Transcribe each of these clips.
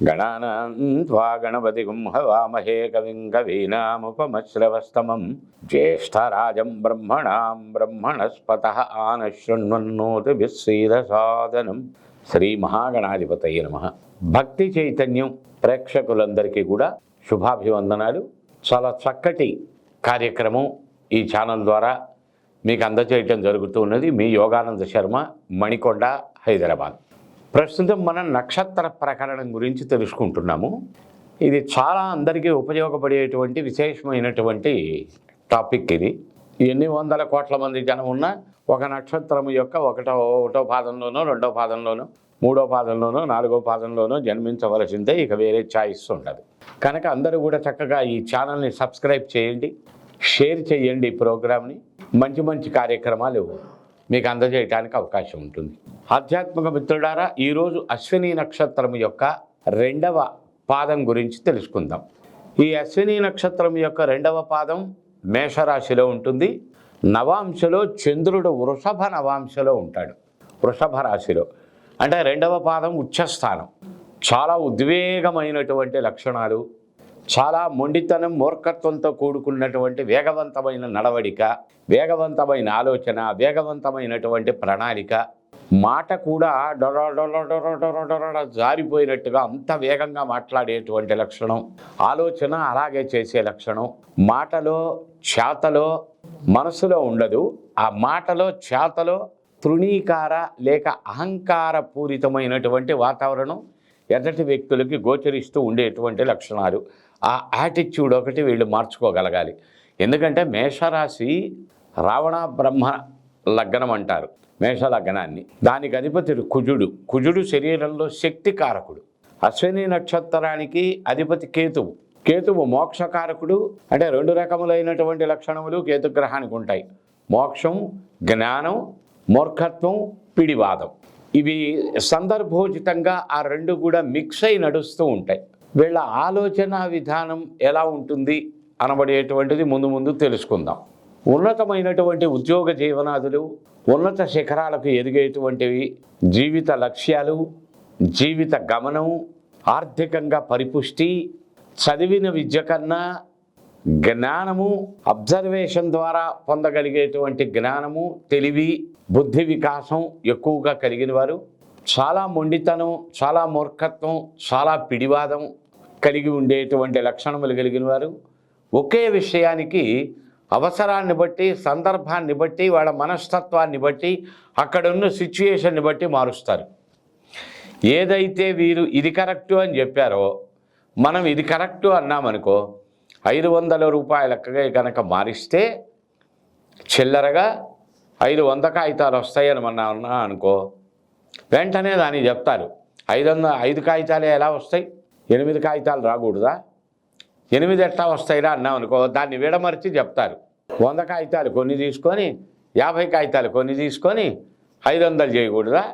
గణానాం త్వా గణపతిగుం హవామహే కవిం కవీనాముపమశ్రవస్తమం. జ్యేష్ఠరాజం బ్రహ్మణాం బ్రహ్మణస్పత ఆనశృణ్వన్నోతి విశ్రీరసాదనం శ్రీ మహాగణాధిపతయ నమ. భక్తి చైతన్యం ప్రేక్షకులందరికీ కూడా శుభాభివందనాలు. చాలా చక్కటి కార్యక్రమం ఈ ఛానల్ ద్వారా మీకు అందచేయటం జరుగుతూ ఉన్నది. మీ యోగానంద శర్మ మణికొండ హైదరాబాద్. ప్రస్తుతం మనం నక్షత్ర ప్రకరణం గురించి తెలుసుకుంటున్నాము. ఇది చాలా అందరికీ ఉపయోగపడేటువంటి విశేషమైనటువంటి టాపిక్ ఇది. ఎన్ని వందల కోట్ల మంది జనం ఉన్నా ఒక నక్షత్రం యొక్క ఒకటో ఒకటో పాదంలోనో రెండో పాదంలోనో మూడో పాదంలోనో నాలుగో పాదంలోనో జన్మించవలసిందే ఇక వేరే ఛాయిస్ ఉండదు. కనుక అందరూ కూడా చక్కగా ఈ ఛానల్ని సబ్స్క్రైబ్ చేయండి షేర్ చేయండి ఈ ప్రోగ్రామ్ని. మంచి మంచి కార్యక్రమాలు మీకు అందజేయడానికి అవకాశం ఉంటుంది. ఆధ్యాత్మిక మిత్రుడారా ఈరోజు అశ్విని నక్షత్రం యొక్క రెండవ పాదం గురించి తెలుసుకుందాం. ఈ అశ్విని నక్షత్రం యొక్క రెండవ పాదం మేషరాశిలో ఉంటుంది. నవాంశలో చంద్రుడు వృషభ నవాంశలో ఉంటాడు. వృషభ రాశిలో. అంటే రెండవ పాదం ఉచ్చస్థానం. చాలా ఉద్వేగమైనటువంటి లక్షణాలు చాలా మొండితనం మూర్ఖత్వంతో కూడుకున్నటువంటి వేగవంతమైన నడవడిక వేగవంతమైన ఆలోచన వేగవంతమైనటువంటి ప్రణాళిక మాట కూడా డొర డొర డొర డొర డొర జారిపోయినట్టుగా అంత వేగంగా మాట్లాడేటువంటి లక్షణం ఆలోచన అలాగే చేసే లక్షణం. మాటలో చేతలో మనసులో ఉండదు. ఆ మాటలో చేతలో తృణీకార లేక అహంకార పూరితమైనటువంటి వాతావరణం ఎదటి వ్యక్తులకి గోచరిస్తూ ఉండేటువంటి లక్షణాలు. ఆ యాటిట్యూడ్ ఒకటి వీళ్ళు మార్చుకోగలగాలి. ఎందుకంటే మేషరాశి రావణ బ్రహ్మ లగ్నం అంటారు. మేష లగ్నాన్ని. దానికి అధిపతి కుజుడు. కుజుడు శరీరంలో శక్తి కారకుడు. అశ్విని నక్షత్రానికి అధిపతి కేతువు. కేతువు మోక్షకారకుడు అంటే రెండు రకములైనటువంటి లక్షణములు కేతుగ్రహానికి ఉంటాయి. మోక్షం జ్ఞానం మూర్ఖత్వం పిడివాదం. ఇవి సందర్భోచితంగా ఆ రెండు కూడా మిక్స్ అయి నడుస్తూ ఉంటాయి. వీళ్ళ ఆలోచన విధానం ఎలా ఉంటుంది అనబడేటువంటిది ముందు ముందు తెలుసుకుందాం. ఉన్నతమైనటువంటి ఉద్యోగ జీవనాదులు ఉన్నత శిఖరాలకు ఎదిగేటువంటివి జీవిత లక్ష్యాలు జీవిత గమనం ఆర్థికంగా పరిపుష్టి చదివిన విద్య కన్నా జ్ఞానము అబ్జర్వేషన్ ద్వారా పొందగలిగేటువంటి జ్ఞానము తెలివి బుద్ధి వికాసం ఎక్కువగా కలిగిన వారు చాలా మొండితనం చాలా మూర్ఖత్వం చాలా పిడివాదం కలిగి ఉండేటువంటి లక్షణములు కలిగిన వారు. ఒకే విషయానికి అవసరాన్ని బట్టి సందర్భాన్ని బట్టి వాళ్ళ మనస్తత్వాన్ని బట్టి అక్కడున్న సిచ్యుయేషన్ని బట్టి మారుస్తారు. ఏదైతే వీరు ఇది కరెక్టు అని చెప్పారో మనం ఇది కరెక్టు అన్నామనుకో ఐదు వందల రూపాయలక్కగా కనుక మారిస్తే చిల్లరగా ఐదు వంద కాగితాలు వస్తాయని మన అనుకో వెంటనే దాన్ని చెప్తారు. ఐదు వంద ఐదు కాగితాలే ఎలా వస్తాయి? ఎనిమిది కాగితాలు రాకూడదా? ఎనిమిది ఎట్లా వస్తాయిరా అన్నాం అనుకో దాన్ని విడమర్చి చెప్తారు. వంద కాగితాలు కొన్ని తీసుకొని యాభై కాగితాలు కొన్ని తీసుకొని ఐదు వందలు చేయకూడదా?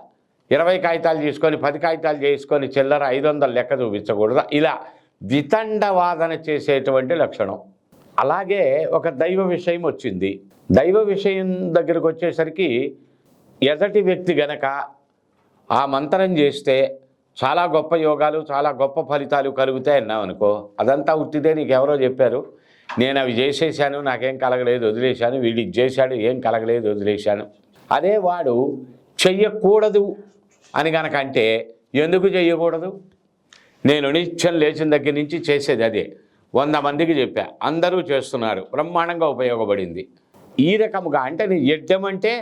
ఇరవై కాగితాలు తీసుకొని పది కాగితాలు చేసుకొని చిల్లర ఐదు వందలు లెక్క చూపించకూడదా? ఇలా వితండవాదన చేసేటువంటి లక్షణం. అలాగే ఒక దైవ విషయం వచ్చింది. దైవ విషయం దగ్గరకు వచ్చేసరికి ఎదటి వ్యక్తి గనక ఆ మంత్రం చేస్తే చాలా గొప్ప యోగాలు చాలా గొప్ప ఫలితాలు కలుగుతాయి అన్నావు అనుకో. అదంతా ఉట్టిదే నీకు ఎవరో చెప్పారు. నేను అవి చేసేసాను నాకేం కలగలేదు వదిలేశాను. వీడికి చేశాడు ఏం కలగలేదు వదిలేశాను. అదే వాడు చెయ్యకూడదు అని గనక అంటే ఎందుకు చెయ్యకూడదు? నేను నిత్యం లేచిన దగ్గర నుంచి చేసేది అదే. వంద మందికి చెప్పా అందరూ చేస్తున్నారు బ్రహ్మాండంగా ఉపయోగపడింది. ఈ రకముగా అంటే నీ యడ్డం అంటే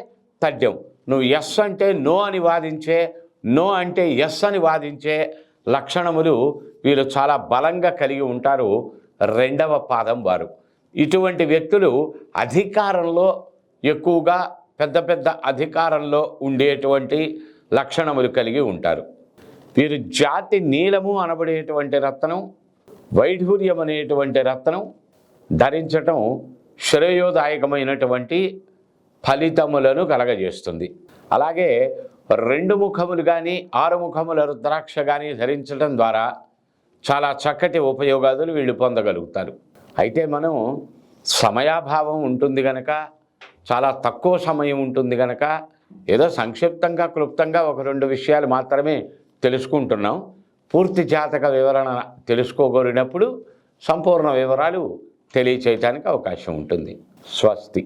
తథ్యం. నువ్వు ఎస్ అంటే నో అని వాదించే నో అంటే ఎస్ అని వాదించే లక్షణములు వీళ్ళు చాలా బలంగా కలిగి ఉంటారు రెండవ పాదం వారు. ఇటువంటి వ్యక్తులు అధికారంలో ఎక్కువగా పెద్ద పెద్ద అధికారంలో ఉండేటువంటి లక్షణములు కలిగి ఉంటారు. వీరు జాతి నీలము అనబడేటువంటి రత్నం వైఢూర్యం అనేటువంటి రత్నం ధరించటం శ్రేయోదాయకమైనటువంటి ఫలితములను కలగజేస్తుంది. అలాగే రెండు ముఖములు కానీ ఆరు ముఖముల రుద్రాక్ష కానీ ధరించడం ద్వారా చాలా చక్కటి ఉపయోగాలు వీళ్ళు పొందగలుగుతారు. అయితే మనం సమయాభావం ఉంటుంది కనుక చాలా తక్కువ సమయం ఉంటుంది కనుక ఏదో సంక్షిప్తంగా క్లుప్తంగా ఒక రెండు విషయాలు మాత్రమే తెలుసుకుంటున్నాం. పూర్తి జాతక వివరణ తెలుసుకోగలిగినప్పుడు సంపూర్ణ వివరాలు తెలియచేయటానికి అవకాశం ఉంటుంది. స్వస్తి.